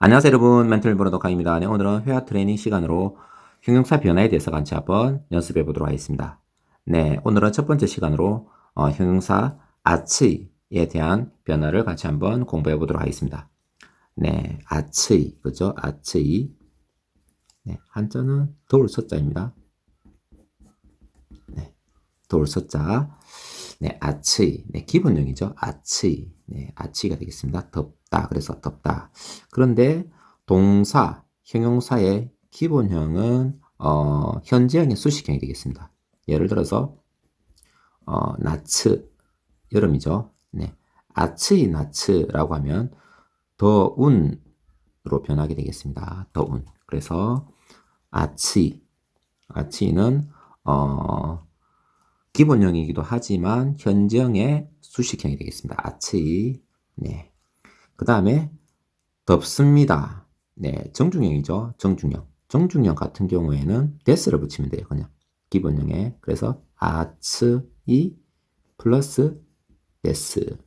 안녕하세요 여러분 보는 독학입니다. 네, 오늘은 회화 트레이닝 시간으로 형용사 변화에 대해서 같이 한번 연습해 보도록 하겠습니다. 네, 오늘은 첫 번째 시간으로 어, 형용사 아츠이에 대한 변화를 같이 한번 공부해 보도록 하겠습니다. 네, 아츠이 그죠? 아츠이 네, 한자는 도울 서자입니다. 네, 도울 서자 네, 아츠이 네, 기본형이죠. 아츠이 네, 아츠이가 되겠습니다. 덥다 그래서 덥다 그런데 동사, 형용사의 기본형은 어, 현재형의 수식형이 되겠습니다. 예를 들어서 어, 나츠 여름이죠. 네. 아츠이 나츠라고 하면 더운으로 변하게 되겠습니다. 더운. 그래서 아츠이 아츠이는 어, 기본형이기도 하지만 현재형의 수식형이 되겠습니다. 아츠이. 네. 그 다음에 덥습니다. 네, 정중형이죠. 정중형. 정중형 같은 경우에는 데스를 붙이면 돼요. 그냥 기본형에. 그래서 아츠이 플러스 데스.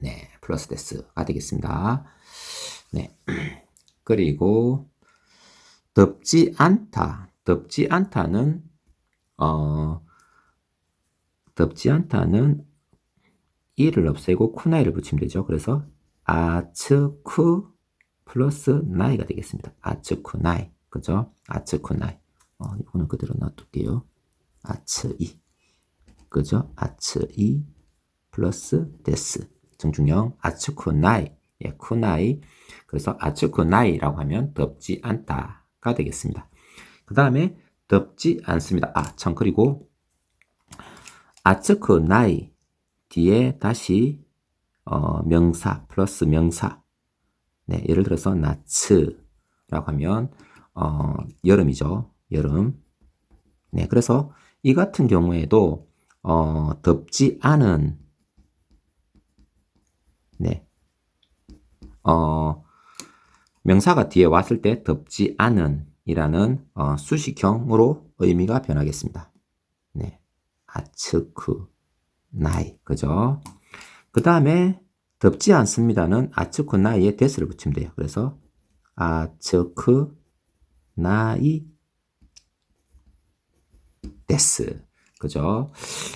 네, 플러스 데스가 되겠습니다. 네. 그리고 덥지 않다. 덥지 않다는 어 덥지 않다는 이를 없애고 쿠나이를 붙이면 되죠. 그래서 아츠쿠 플러스 나이가 되겠습니다. 아츠쿠 나이. 그죠? 아츠쿠 나이. 어, 이거는 그대로 놔둘게요. 아츠이. 그죠? 아츠이 플러스 데스. 정중형 아츠쿠 나이. 예, 쿠나이. 그래서 아츠쿠 나이라고 하면 덥지 않다가 되겠습니다. 그 다음에 덥지 않습니다. 아, 참, 그리고 아츠쿠 나이 뒤에 다시 어, 명사 플러스 명사. 네, 예를 들어서 나츠라고 하면 어, 여름이죠. 여름. 네, 그래서 이 같은 경우에도 어, 덥지 않은 네. 어, 명사가 뒤에 왔을 때 덥지 않은 이라는 어, 수식형으로 의미가 변하겠습니다. 네. 아츠쿠 나이. 그죠? 그 다음에 덥지 않습니다는 아츠쿠 나이에 데스를 붙이면 돼요. 그래서 아츠쿠 나이 데스. 그죠?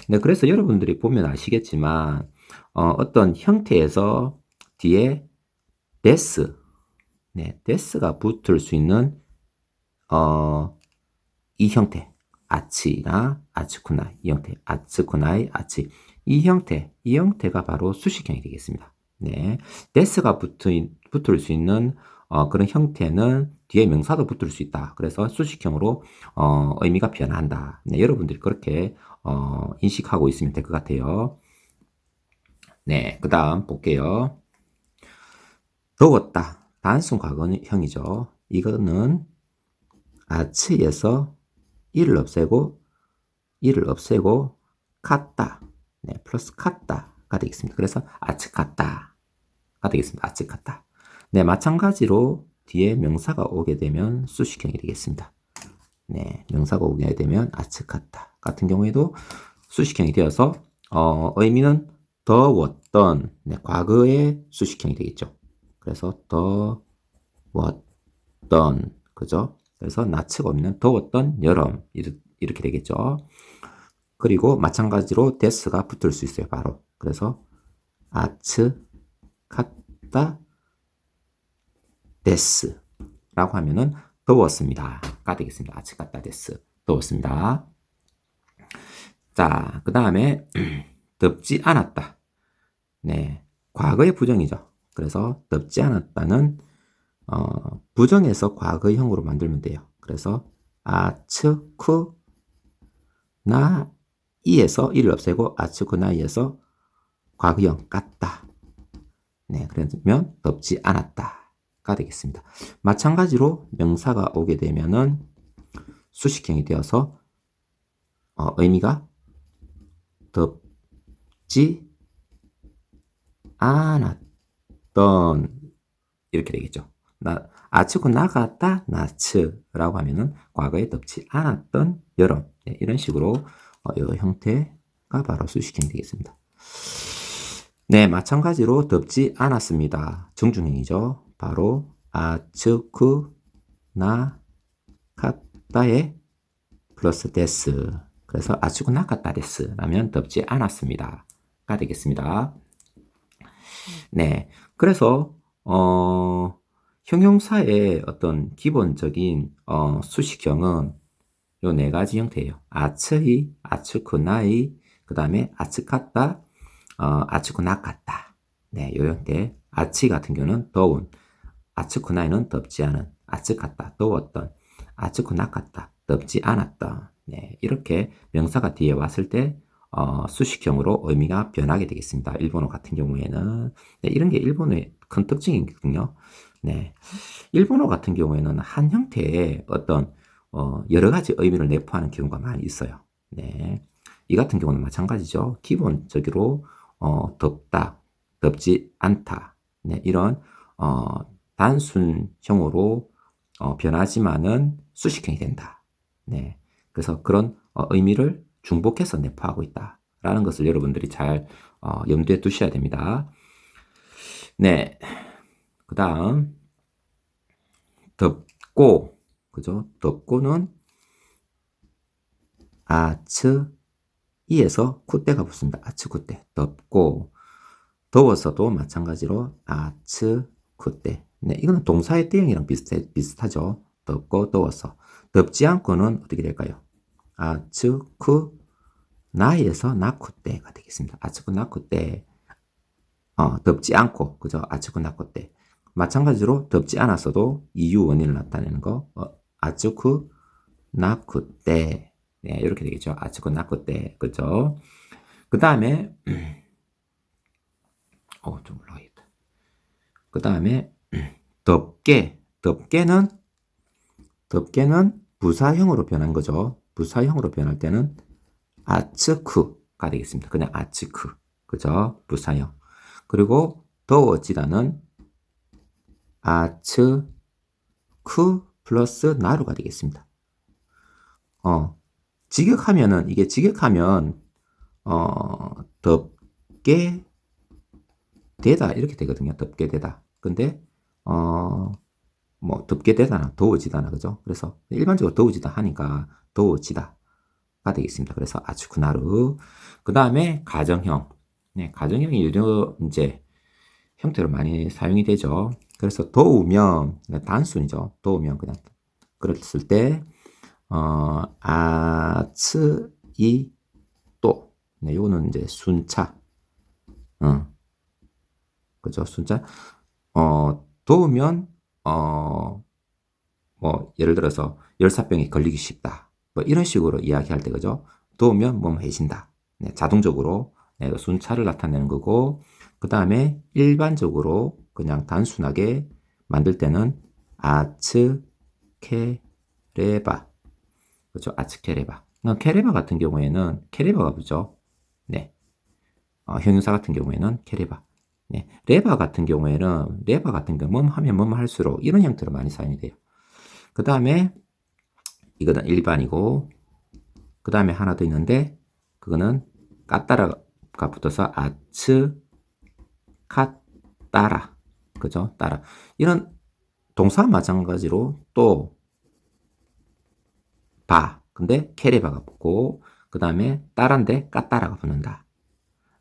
네, 그래서 여러분들이 보면 아시겠지만 어, 떤 형태에서 뒤에 데스, 네, 데스가 붙을 수 있는 어, 이 형태, 아치나 아츠쿠나이, 이 형태, 아츠쿠나이, 아치. 이 형태, 이 형태가 바로 수식형이 되겠습니다. 네. 데스가 붙은, 붙을 수 있는 어, 그런 형태는 뒤에 명사도 붙을 수 있다. 그래서 수식형으로 어, 의미가 변한다. 네, 여러분들이 그렇게 어, 인식하고 있으면 될 것 같아요. 네, 그 다음 볼게요. 더웠다. 단순 과거형이죠. 이거는 아츠에서 이를 없애고 이를 없애고 갔다. 네, 플러스 갔다가 되겠습니다. 그래서 아츠 갔다가 되겠습니다. 아츠 갔다. 네, 마찬가지로 뒤에 명사가 오게 되면 수식형이 되겠습니다. 네, 명사가 오게 되면 아츠 갔다 같은 경우에도 수식형이 되어서 어, 의미는 더웠던 네, 과거의 수식형이 되겠죠. 그래서 더웠던 그죠? 그래서 나츠가 없는 더웠던 여름 이렇게 되겠죠. 그리고 마찬가지로 데스가 붙을 수 있어요. 바로. 그래서 아츠 카타 데스라고 하면은 더웠습니다가 되겠습니다. 아츠 카타 데스 더웠습니다. 자, 그 다음에 덥지 않았다. 네, 과거의 부정이죠. 그래서 덥지 않았다는 어, 부정에서 과거형으로 만들면 돼요. 그래서 아츠쿠 나 이에서 이를 없애고 아츠쿠 나이에서 과거형 같다. 네, 그러면 덥지 않았다가 되겠습니다. 마찬가지로 명사가 오게 되면은 수식형이 되어서 어, 의미가 덥지 않았던 이렇게 되겠죠. 나 아츠고 나갔다 나츠라고 하면은 과거에 덥지 않았던 여름 네, 이런 식으로 어, 이 형태가 바로 수식형이 되겠습니다. 네, 마찬가지로 덥지 않았습니다. 정중형이죠. 바로 아츠쿠 나 카타에 플러스 데스. 그래서 아츠쿠 나카타 데스. 라면 덥지 않았습니다. 가 되겠습니다. 네. 그래서, 어, 형용사의 어떤 기본적인, 어, 수식형은 요 네 가지 형태예요. 아츠히, 아츠쿠나이, 그 다음에 아츠카타, 어, 아츠쿠나카타. 네, 요 형태. 아치 같은 경우는 더운, 아츠쿠나이는 덥지 않은, 아츠카타, 더웠던, 아츠쿠나카타, 덥지 않았던. 네, 이렇게 명사가 뒤에 왔을 때 어, 수식형으로 의미가 변하게 되겠습니다. 일본어 같은 경우에는 네, 이런 게 일본어의 큰 특징이거든요. 네, 일본어 같은 경우에는 한 형태의 어떤 어, 여러 가지 의미를 내포하는 경우가 많이 있어요. 네, 이 같은 경우는 마찬가지죠. 기본적으로 어, 덥다, 덥지 않다. 네, 이런 어, 단순형으로 어, 변하지만은 수식형이 된다. 네, 그래서 그런 어, 의미를 중복해서 내포하고 있다 라는 것을 여러분들이 잘 어, 염두에 두셔야 됩니다. 네, 그 다음 덥고 그죠? 덥고는 아츠 이에서 쿠때가 붙습니다. 아츠 쿠때 덥고 더워서도 마찬가지로 아츠 쿠때 네, 이거는 동사의 때형이랑 비슷해, 비슷하죠. 덥고 더워서 덥지 않고는 어떻게 될까요? 아츠쿠 나에서 나쿠 때가 되겠습니다. 아츠쿠 나쿠 때 어, 덥지 않고 그죠? 아츠쿠 나쿠 때 마찬가지로 덥지 않았어도 이유 원인을 나타내는 거 어, 아츠쿠 나쿠 때 네, 이렇게 되겠죠. 아츠쿠 나쿠 때 그죠? 그 다음에 어, 좀 올라가겠다. 그 다음에 덥게 덥게는 덥게는 부사형으로 변한 거죠. 부사형으로 변할 때는 아츠크가 되겠습니다. 그냥 아츠크. 그죠? 부사형. 그리고 더워지다는 아츠크 플러스 나루가 되겠습니다. 어, 직역하면은, 이게 직역하면, 어, 덥게 되다. 이렇게 되거든요. 덥게 되다. 근데, 어, 뭐, 덥게 되다나, 더워지다나, 그죠? 그래서 일반적으로 더워지다 하니까 더워지다가 되겠습니다. 그래서 아츠쿠나루. 그 다음에 가정형. 네, 가정형이 유료 이제 형태로 많이 사용이 되죠. 그래서 더우면, 단순이죠. 더우면 그냥, 그랬을 때, 어, 아츠 이 또. 네, 요거는 이제 순차. 어. 그죠? 순차. 어, 더우면, 어, 뭐, 예를 들어서 열사병이 걸리기 쉽다. 뭐 이런 식으로 이야기할 때 그죠? 도우면 몸 해진다. 네, 자동적으로 네, 순차를 나타내는 거고 그 다음에 일반적으로 그냥 단순하게 만들 때는 아츠케레바 그렇죠? 아츠케레바 케레바 같은 경우에는 케레바가 뭐죠? 네, 어, 형용사 같은 경우에는 케레바 네, 레바 같은 경우에는 레바 같은 경우 뭐 하면 뭐 할수록 이런 형태로 많이 사용이 돼요. 그 다음에 이거는 일반이고 그 다음에 하나 더 있는데 그거는 까따라가 붙어서 아츠 카따라 그죠? 따라 이런 동사 마찬가지로 또 바 근데 케레바가 붙고 그 다음에 따라인데 까따라가 붙는다.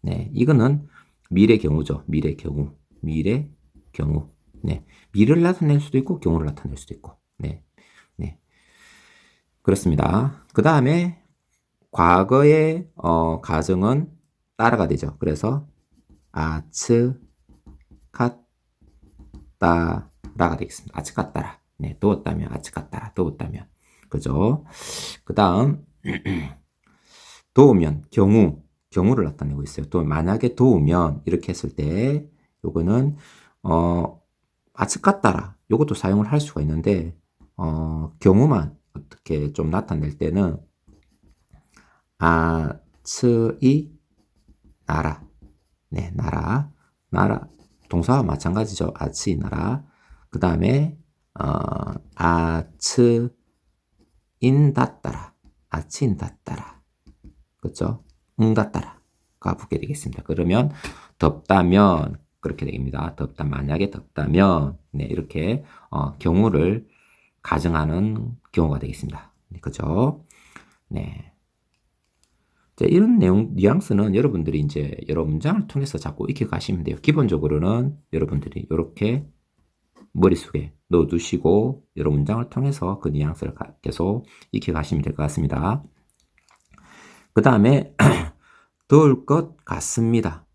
네, 이거는 미래 경우죠. 미래 경우. 미래 경우. 네. 미래를 나타낼 수도 있고 경우를 나타낼 수도 있고. 네. 네. 그렇습니다. 그 다음에 과거의 어, 가정은 따라가 되죠. 그래서 아츠 카따라가 되겠습니다. 아츠 카따라. 네, 두었다면 아츠 카따라. 두었다면. 그죠? 그 다음 도우면 경우 경우를 나타내고 있어요. 또 만약에 도우면 이렇게 했을 때 요거는 어 아츠까따라 요것도 사용을 할 수가 있는데 어 경우만 어떻게 좀 나타낼 때는 아츠이 나라 네 나라 나라 동사와 마찬가지죠. 아츠이 나라 그 다음에 어 아츠인다따라 아츠인다따라 그렇죠? 응가 따라가 붙게 되겠습니다. 그러면 덥다면 그렇게 됩니다. 덥다 만약에 덥다면 네, 이렇게 어, 경우를 가정하는 경우가 되겠습니다. 네, 그죠? 네. 자, 이런 내용, 뉘앙스는 여러분들이 이제 여러 문장을 통해서 자꾸 익혀 가시면 돼요. 기본적으로는 여러분들이 이렇게 머릿속에 넣어두시고 여러 문장을 통해서 그 뉘앙스를 계속 익혀 가시면 될 것 같습니다. 그 다음에 더울 것 같습니다.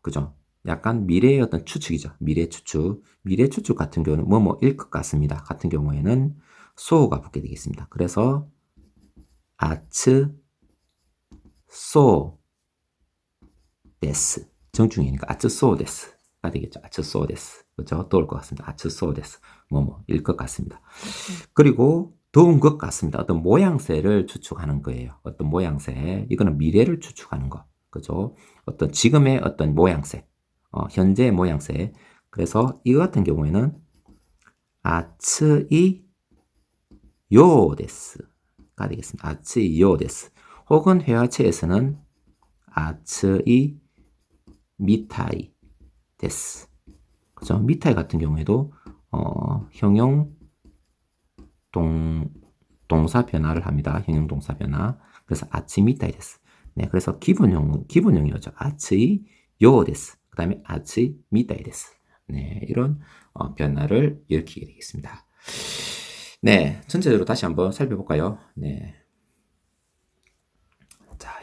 그죠? 약간 미래의 어떤 추측이죠. 미래 추측. 미래 추측 같은 경우는 뭐뭐일 것 같습니다. 같은 경우에는 소가 붙게 되겠습니다. 그래서 아츠 소 데스 정중이니까 아츠 소 데스가 되겠죠. 아츠 소 데스 그죠? 더울 것 같습니다. 아츠 소 데스 뭐뭐일 것 같습니다. 그리고 더운 것 같습니다. 어떤 모양새를 추측하는 거예요. 어떤 모양새 이거는 미래를 추측하는 거 그죠? 어떤 지금의 어떤 모양새 어, 현재 모양새. 그래서 이거 같은 경우에는 아츠이 요데스가 되겠습니다. 아츠이 요데스. 혹은 회화체에서는 아츠이 미타이 데스. 그죠? 미타이 같은 경우에도 어, 형용 동 동사 변화를 합니다. 형용 동사 변화. 그래서 아치 미타이 데스. 네, 그래서 기본형 기본형이었죠. 아츠이 요 데스. 그 다음에 아치 미다이 데스. 네, 이런 어, 변화를 일으키게 되겠습니다. 네, 전체적으로 다시 한번 살펴볼까요? 네.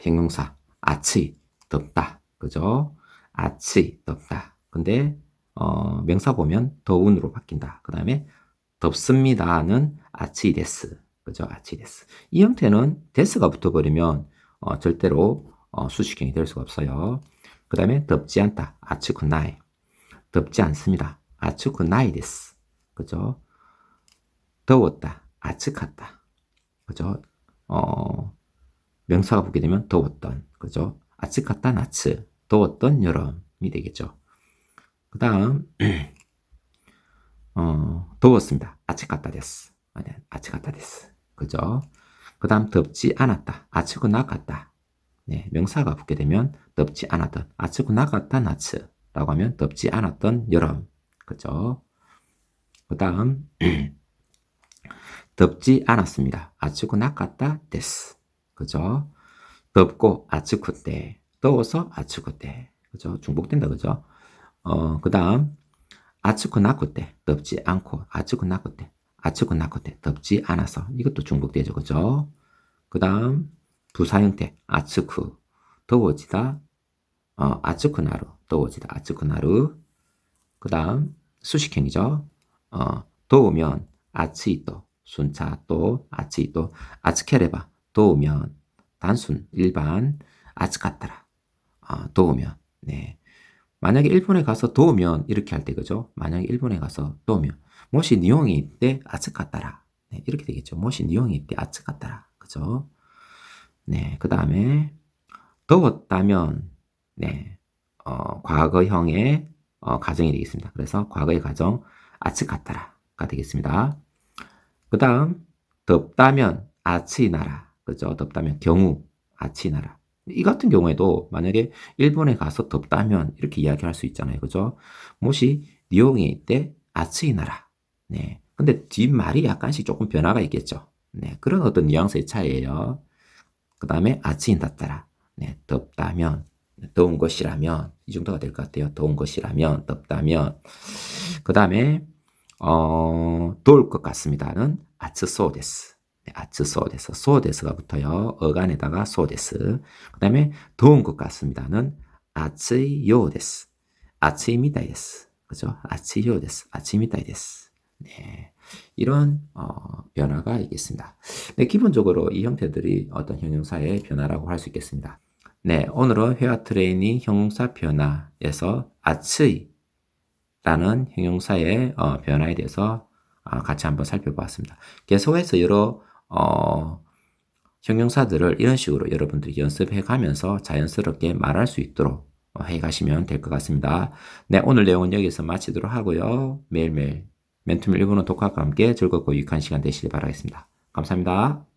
자, 형용사 아치 덥다. 그죠? 아치 덥다. 근데 어, 명사 보면 더운으로 바뀐다. 그 다음에 덥습니다는 아치 데스. 그죠? 아치 데스. 이 형태는 데스가 붙어버리면 어, 절대로 어, 수식형이 될 수가 없어요. 그 다음에 덥지 않다. 아츠쿠나이. 덥지 않습니다. 아츠쿠나이 데스. 그죠? 더웠다. 아츠카다. 그죠? 어, 명사가 붙게 되면 더웠던. 그죠? 아츠카다 나츠. 더웠던 여름이 되겠죠. 그 다음, 어, 더웠습니다. 아츠카다 데스. 아니, 아츠카다 데스. 그죠? 그 다음, 덥지 않았다. 아츠쿠나갔다. 네, 명사가 붙게 되면 덥지 않았던 아츠고 나갔다 나츠라고 하면 덥지 않았던 여름 그죠? 그 다음 덥지 않았습니다. 아츠고 나갔다 데스 그죠? 덥고 아츠쿠 때 더워서 아츠쿠 때 그죠? 중복된다 그죠? 어, 그 다음 아츠쿠 나쿠 때 덥지 않고 아츠쿠 나쿠 때 아츠쿠 나쿠 때 덥지 않아서. 이것도 중복되죠 그죠? 그 다음 부사 형태. 아츠쿠. 더워지다. 어, 아츠쿠나루. 더워지다. 아츠쿠나루. 그 다음 수식형이죠. 어, 더우면 아츠이또. 순차 또 아츠이또. 아츠케레바 더우면 단순 일반 아츠카타라. 어, 더우면. 네. 만약에 일본에 가서 더우면 이렇게 할 때 그죠? 만약에 일본에 가서 더우면 모시 니용이 이때 아츠카타라. 네, 이렇게 되겠죠. 모시 니용이 이때 아츠카타라. 그죠? 네, 그 다음에 더웠다면 네, 어, 과거형의 어, 가정이 되겠습니다. 그래서 과거의 가정 아츠카타라가 되겠습니다. 그 다음 덥다면 아치나라 그죠? 덥다면 경우 아치나라 이 같은 경우에도 만약에 일본에 가서 덥다면 이렇게 이야기할 수 있잖아요. 그죠? 모시 니용이 때 아치나라 네. 근데 뒷말이 약간씩 조금 변화가 있겠죠. 네. 그런 어떤 뉘앙스의 차이예요. 그 다음에 아침 닿다라. 네, 덥다면, 더운 것이라면, 이 정도가 될 것 같아요. 더운 것이라면, 덥다면. 그 다음에, 어, 더울 것 같습니다는 아츠소 데스. 네, 아츠 소데스. 소데스가 붙어요. 어간에다가 소데스. 그 다음에 더운 것 같습니다는 아츠 요데스. 아츠 미다이데스. 그죠? 아츠 요데스. 아츠 미다이데스. 네. 이런 어, 변화가 있겠습니다. 네, 기본적으로 이 형태들이 어떤 형용사의 변화라고 할 수 있겠습니다. 네, 오늘은 회화 트레이닝 형용사 변화에서 아츠이라는 형용사의 어, 변화에 대해서 어, 같이 한번 살펴보았습니다. 계속해서 여러 어, 형용사들을 이런 식으로 여러분들이 연습해 가면서 자연스럽게 말할 수 있도록 어, 해 가시면 될 것 같습니다. 네, 오늘 내용은 여기서 마치도록 하고요. 매일매일 멘토밀 일본어 독학과 함께 즐겁고 유익한 시간 되시길 바라겠습니다. 감사합니다.